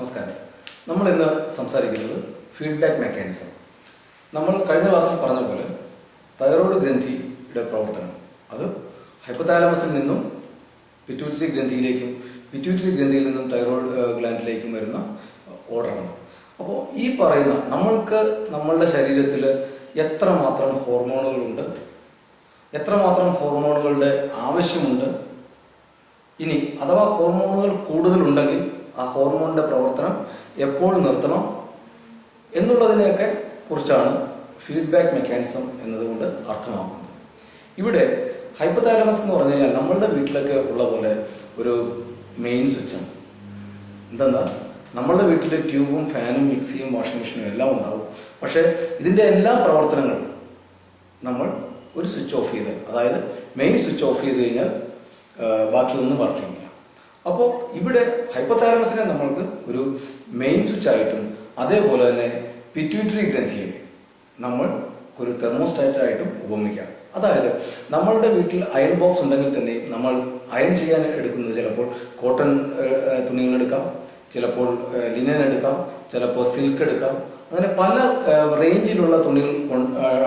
നമസ്കാരം. നമ്മൾ ഇന്ന് സംസാരിക്കുന്നത് ഫീഡ്ബാക്ക് മെക്കാനിസം നമ്മൾ കഴിഞ്ഞ ക്ലാസ്സിൽ പറഞ്ഞ പോലെ തൈറോയ്ഡ് ഗ്രന്ഥിയുടെ പ്രവർത്തനം. അത് ഹൈപ്പത്താലമസിൽ നിന്നും പിറ്റ്യൂട്ടറി ഗ്രന്ഥിയിലേക്കും പിറ്റ്യൂട്ടറി ഗ്രന്ഥിയിൽ നിന്നും തൈറോയ്ഡ് ഗ്ലാൻഡിലേക്കും വരുന്ന ഓർഡറാണ് അപ്പോൾ ഈ പറയുന്ന നമ്മൾക്ക് നമ്മളുടെ ശരീരത്തിൽ എത്രമാത്രം ഹോർമോണുകളുണ്ട് എത്രമാത്രം ഹോർമോണുകളുടെ ആവശ്യമുണ്ട് ഇനി അഥവാ ഹോർമോണുകൾ കൂടുതലുണ്ടെങ്കിൽ ആ ഹോർമോണിന്റെ പ്രവർത്തനം എപ്പോൾ നിർത്തണം എന്നുള്ളതിനെയൊക്കെ കുറിച്ചാണ് ഫീഡ്ബാക്ക് മെക്കാനിസം എന്നതുകൊണ്ട് അർത്ഥമാക്കുന്നത്. ഇവിടെ ഹൈപ്പത്താലമസ് എന്ന് പറഞ്ഞു കഴിഞ്ഞാൽ നമ്മളുടെ വീട്ടിലൊക്കെ ഉള്ള പോലെ ഒരു മെയിൻ സ്വിച്ചാണ് എന്തെന്നാൽ നമ്മളുടെ വീട്ടിൽ ട്യൂബും ഫാനും മിക്സിയും വാഷിംഗ് മെഷീനും എല്ലാം ഉണ്ടാവും. പക്ഷേ ഇതിന്റെ എല്ലാ പ്രവർത്തനങ്ങളും നമ്മൾ ഒരു സ്വിച്ച് ഓഫ് ചെയ്ത് അതായത് മെയിൻ സ്വിച്ച് ഓഫ് ചെയ്ത് കഴിഞ്ഞാൽ ബാക്കിയൊന്നും വർക്ക് ചെയ്യില്ല അപ്പോൾ ഇവിടെ ഹൈപ്പത്താരമസിനെ നമ്മൾക്ക് ഒരു മെയിൻ സ്വിച്ച് ആയിട്ടും അതേപോലെ തന്നെ പിറ്റ്യൂട്ടറി ഗ്രന്ഥിയെ നമ്മൾ ഒരു തെർമോസ്റ്റാറ്റ് ആയിട്ടും ഉപമിക്കാം. അതായത് നമ്മളുടെ വീട്ടിൽ അയൺ ബോക്സ് ഉണ്ടെങ്കിൽ തന്നെ നമ്മൾ അയൺ ചെയ്യാൻ എടുക്കുന്നത് ചിലപ്പോൾ കോട്ടൺ തുണികൾ എടുക്കാം ചിലപ്പോൾ ലിനൻ എടുക്കാം ചിലപ്പോൾ സിൽക്ക് എടുക്കാം. അങ്ങനെ പല റേഞ്ചിലുള്ള തുണികൾ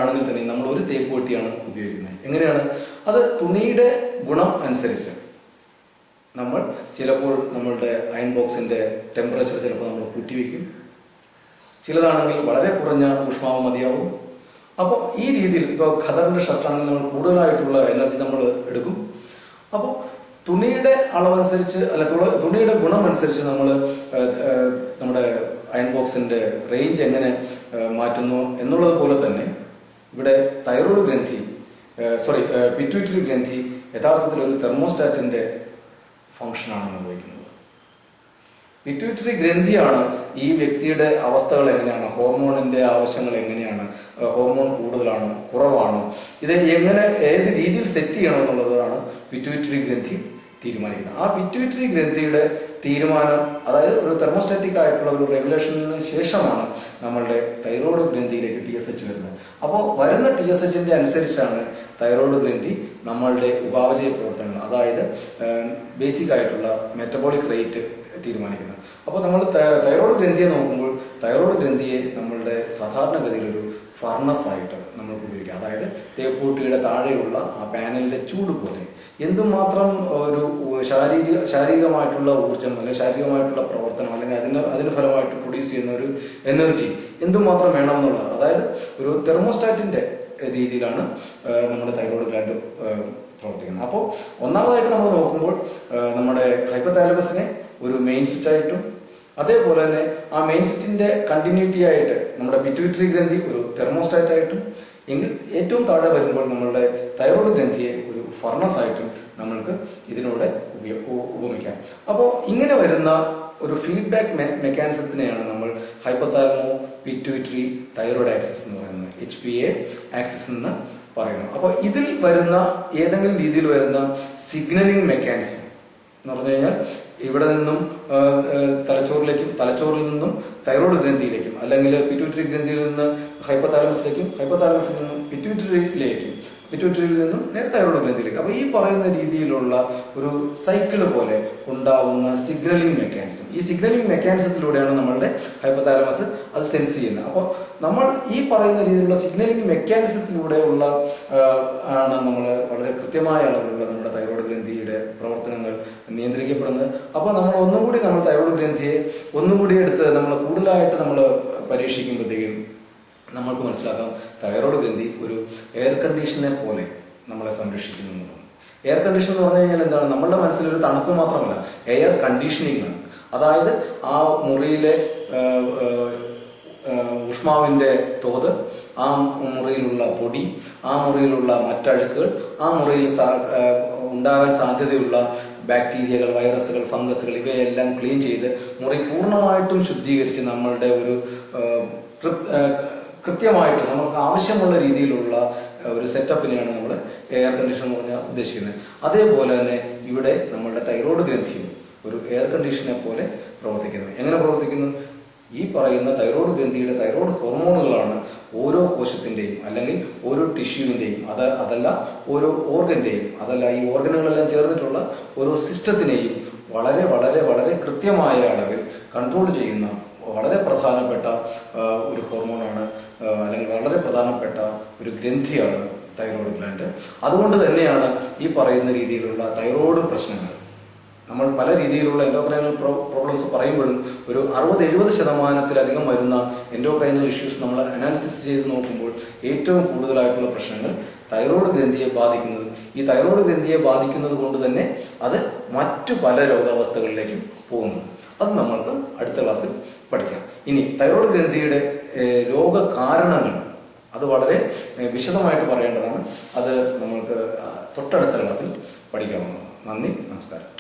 ആണെങ്കിൽ തന്നെ നമ്മൾ ഒരു തേപ്പ് പെട്ടിയാണ് ഉപയോഗിക്കുന്നത്. എങ്ങനെയാണ്? അത് തുണിയുടെ ഗുണം അനുസരിച്ച് നമ്മൾ ചിലപ്പോൾ നമ്മളുടെ അയൺ ബോക്സിന്റെ ടെമ്പറേച്ചർ ചിലപ്പോൾ നമ്മൾ കൂട്ടിവെക്കും. ചിലതാണെങ്കിൽ വളരെ കുറഞ്ഞ ഊഷ്മാവ് മതിയാവും. അപ്പോൾ ഈ രീതിയിൽ ഇപ്പോൾ ഖദറിന്റെ ഷർട്ടാണെങ്കിൽ നമ്മൾ കൂടുതലായിട്ടുള്ള എനർജി നമ്മൾ എടുക്കും. അപ്പോൾ തുണിയുടെ അളവനുസരിച്ച് അല്ല തുണിയുടെ ഗുണം അനുസരിച്ച് നമ്മൾ നമ്മുടെ അയൺ ബോക്സിന്റെ റേഞ്ച് എങ്ങനെ മാറ്റുന്നു എന്നുള്ളത് പോലെ തന്നെ ഇവിടെ തൈറോയ്ഡ് ഗ്രന്ഥി സോറി പിറ്റ്യൂട്ടറി ഗ്രന്ഥി യഥാർത്ഥത്തിൽ ഒരു തെർമോസ്റ്റാറ്റിന്റെ ഫംഗ്ഷനാണ് നിർവഹിക്കുന്നത് പിറ്റ്യൂട്ടറി ഗ്രന്ഥിയാണ് ഈ വ്യക്തിയുടെ അവസ്ഥകൾ എങ്ങനെയാണ് ഹോർമോണിന്റെ ആവശ്യങ്ങൾ എങ്ങനെയാണ് ഹോർമോൺ കൂടുതലാണോ കുറവാണോ ഇത് എങ്ങനെ ഏത് രീതിയിൽ സെറ്റ് ചെയ്യണം എന്നുള്ളതാണ് പിറ്റ്യൂട്ടറി ഗ്രന്ഥി തീരുമാനിക്കുന്നത്. ആ പിറ്റ്യൂട്ടറി ഗ്രന്ഥിയുടെ തീരുമാനം അതായത് ഒരു തെർമോസ്റ്റാറ്റിക് ആയിട്ടുള്ള ഒരു റെഗുലേഷനു ശേഷമാണ് നമ്മളുടെ തൈറോയ്ഡ് ഗ്രന്ഥിയിലേക്ക് ടി എസ് എച്ച് വരുന്നത്. അപ്പോൾ വരുന്ന ടി എസ് അനുസരിച്ചാണ് തൈറോയ്ഡ് ഗ്രന്ഥി നമ്മളുടെ ഉപാപചയ പ്രവർത്തനങ്ങൾ അതായത് ബേസിക് ആയിട്ടുള്ള മെറ്റബോളിക് റേറ്റ് തീരുമാനിക്കുന്നത്. അപ്പോൾ നമ്മൾ തൈറോയിഡ് ഗ്രന്ഥിയെ നോക്കുമ്പോൾ തൈറോയ്ഡ് ഗ്രന്ഥിയെ നമ്മളുടെ സാധാരണഗതിയിലൊരു ഫർണസ് ആയിട്ട് നമ്മൾക്ക് ഉപയോഗിക്കാം അതായത് തേപ്പൂട്ടിയുടെ താഴെയുള്ള ആ പാനലിന്റെ ചൂട് പോലെ. എന്തുമാത്രം ഒരു ശാരീരിക ശാരീരികമായിട്ടുള്ള ഊർജം അല്ലെങ്കിൽ ശാരീരികമായിട്ടുള്ള പ്രവർത്തനം അല്ലെങ്കിൽ അതിന് അതിന് ഫലമായിട്ട് പ്രൊഡ്യൂസ് ചെയ്യുന്ന ഒരു എനർജി എന്തുമാത്രം വേണം എന്നുള്ളത്. അതായത് ഒരു തെർമോസ്റ്റാറ്റിന്റെ രീതിയിലാണ് നമ്മുടെ തൈറോയ്ഡ് ഗ്ലാൻഡ് പ്രവർത്തിക്കുന്നത്. അപ്പോൾ ഒന്നാമതായിട്ട് നമ്മൾ നോക്കുമ്പോൾ നമ്മുടെ ഹൈപ്പതാലമസിനെ ഒരു മെയിൻ സ്വിച്ചായിട്ടും അതേപോലെ തന്നെ ആ മെയിൻ സ്വിച്ചിന്റെ കണ്ടിന്യൂറ്റി ആയിട്ട് നമ്മുടെ പിറ്റ്യൂട്ടറി ഗ്രന്ഥി ഒരു തെർമോസ്റ്റാറ്റ് ആയിട്ടും എങ്കിൽ ഏറ്റവും താഴെ വരുമ്പോൾ നമ്മളുടെ തൈറോയ്ഡ് ഗ്രന്ഥിയെ ഒരു ഫർണസ് ആയിട്ടും നമ്മൾക്ക് ഇതിനോട് ഉപമിക്കാം. അപ്പോൾ ഇങ്ങനെ വരുന്ന ഒരു ഫീഡ്ബാക്ക് മെക്കാനിസത്തിനെയാണ് നമ്മൾ ഹൈപ്പത്താലമോ പിറ്റ്യൂട്ടറി തൈറോയ്ഡ് ആക്സിസ് എന്ന് പറയുന്നത് എച്ച് പി എ ആക്സിസ് എന്ന് പറയുന്നു. അപ്പോൾ ഇതിൽ വരുന്ന ഏതെങ്കിലും രീതിയിൽ വരുന്ന സിഗ്നലിംഗ് മെക്കാനിസം എന്ന് പറഞ്ഞു കഴിഞ്ഞാൽ ഇവിടെ നിന്നും തലച്ചോറിലേക്കും തലച്ചോറിൽ നിന്നും തൈറോയ്ഡ് ഗ്രന്ഥിയിലേക്കും അല്ലെങ്കിൽ പിറ്റ്യൂട്ടറി ഗ്രന്ഥിയിൽ നിന്ന് ഹൈപ്പത്താലമസിലേക്കും ഹൈപ്പത്താലമസിൽ നിന്നും പിറ്റ്യൂട്ടറിയിലേക്കും പിറ്റ്യൂട്ടറിയിൽ നിന്നും നേരെ തൈറോയ്ഡ് ഗ്രന്ഥിയിലേക്ക് അപ്പോൾ ഈ പറയുന്ന രീതിയിലുള്ള ഒരു സൈക്കിൾ പോലെ ഉണ്ടാവുന്ന സിഗ്നലിംഗ് മെക്കാനിസം ഈ സിഗ്നലിംഗ് മെക്കാനിസത്തിലൂടെയാണ് നമ്മളുടെ ഹൈപ്പത്താലമസ് അത് സെൻസ് ചെയ്യുന്നത്. അപ്പോൾ നമ്മൾ ഈ പറയുന്ന രീതിയിലുള്ള സിഗ്നലിംഗ് മെക്കാനിസത്തിലൂടെയുള്ള ഉള്ള ആണ് നമ്മൾ വളരെ കൃത്യമായ അളവിലുള്ള നമ്മുടെ തൈറോയ്ഡ് ഗ്രന്ഥിയുടെ പ്രവർത്തനങ്ങൾ നിയന്ത്രിക്കപ്പെടുന്നത്. അപ്പോൾ നമ്മൾ ഒന്നുകൂടി നമ്മൾ തൈറോയ്ഡ് ഗ്രന്ഥിയെ ഒന്നുകൂടി എടുത്ത് നമ്മൾ കൂടുതലായിട്ട് നമ്മൾ പരീക്ഷിക്കുമ്പോഴത്തേക്കും നമ്മൾക്ക് മനസ്സിലാക്കാം. തൈറോയ്ഡ് ഗ്രന്ഥി ഒരു എയർ കണ്ടീഷനെ പോലെ നമ്മളെ സംരക്ഷിക്കുന്നു എയർ കണ്ടീഷൻ എന്ന് പറഞ്ഞു കഴിഞ്ഞാൽ എന്താണ്? നമ്മളുടെ മനസ്സിൽ ഒരു തണുപ്പ് മാത്രമല്ല എയർ കണ്ടീഷനിങ് ആണ്. അതായത് ആ മുറിയിലെ ഊഷ്മാവിന്റെ തോത് ആ മുറിയിലുള്ള പൊടി ആ മുറിയിലുള്ള മറ്റഴുക്കുകൾ ആ മുറിയിൽ ഉണ്ടാകാൻ സാധ്യതയുള്ള ബാക്ടീരിയകൾ വൈറസുകൾ ഫംഗസുകൾ ഇവയെല്ലാം ക്ലീൻ ചെയ്ത് മുറി പൂർണമായിട്ടും ശുദ്ധീകരിച്ച് നമ്മളുടെ ഒരു കൃത്യമായിട്ട് നമുക്ക് ആവശ്യമുള്ള രീതിയിലുള്ള ഒരു സെറ്റപ്പിനെയാണ് നമ്മൾ എയർ കണ്ടീഷൻ എന്ന് പറഞ്ഞാൽ ഉദ്ദേശിക്കുന്നത്. അതേപോലെ തന്നെ ഇവിടെ നമ്മളുടെ തൈറോയ്ഡ് ഗ്രന്ഥിയും ഒരു എയർ കണ്ടീഷനെ പോലെ പ്രവർത്തിക്കുന്നു. എങ്ങനെ പ്രവർത്തിക്കുന്നു? ഈ പറയുന്ന തൈറോയ്ഡ് ഗ്രന്ഥിയുടെ തൈറോയ്ഡ് ഹോർമോണുകളാണ് ഓരോ കോശത്തിന്റെയും അല്ലെങ്കിൽ ഓരോ ടിഷ്യൂവിന്റെയും അത് അതല്ല ഓരോ ഓർഗന്റെയും അതല്ല ഈ ഓർഗനുകളെല്ലാം ചേർന്നിട്ടുള്ള ഓരോ സിസ്റ്റത്തിനെയും വളരെ വളരെ വളരെ കൃത്യമായ അളവിൽ കൺട്രോൾ ചെയ്യുന്ന വളരെ പ്രധാനപ്പെട്ട ഒരു ഹോർമോണാണ് അല്ലെങ്കിൽ വളരെ പ്രധാനപ്പെട്ട ഒരു ഗ്രന്ഥിയാണ് തൈറോയ്ഡ് ഗ്ലാൻഡ് അതുകൊണ്ട് തന്നെയാണ് ഈ പറയുന്ന രീതിയിലുള്ള തൈറോയ്ഡ് പ്രശ്നങ്ങൾ. നമ്മൾ പല രീതിയിലുള്ള എൻഡോക്രൈനൽ പ്രോബ്ലംസ് പറയുമ്പോഴും ഒരു അറുപത് എഴുപത് ശതമാനത്തിലധികം വരുന്ന എൻഡോക്രൈനൽ ഇഷ്യൂസ് നമ്മൾ അനാലിസിസ് ചെയ്ത് നോക്കുമ്പോൾ ഏറ്റവും കൂടുതലായിട്ടുള്ള പ്രശ്നങ്ങൾ തൈറോയ്ഡ് ഗ്രന്ഥിയെ ബാധിക്കുന്നതും. ഈ തൈറോയ്ഡ് ഗ്രന്ഥിയെ ബാധിക്കുന്നത് കൊണ്ട് തന്നെ അത് മറ്റു പല രോഗാവസ്ഥകളിലേക്കും പോകുന്നു. അത് നമ്മൾക്ക് അടുത്ത ക്ലാസ്സിൽ പഠിക്കാം. ഇനി തൈറോയ്ഡ് ഗ്രന്ഥിയുടെ രോഗ രോഗകാരണങ്ങൾ അത് വളരെ വിശദമായിട്ട് പറയേണ്ടതാണ്. അത് നമ്മൾക്ക് തൊട്ടടുത്ത ക്ലാസ്സിൽ പഠിക്കാവുന്നതാണ്. നന്ദി നമസ്കാരം.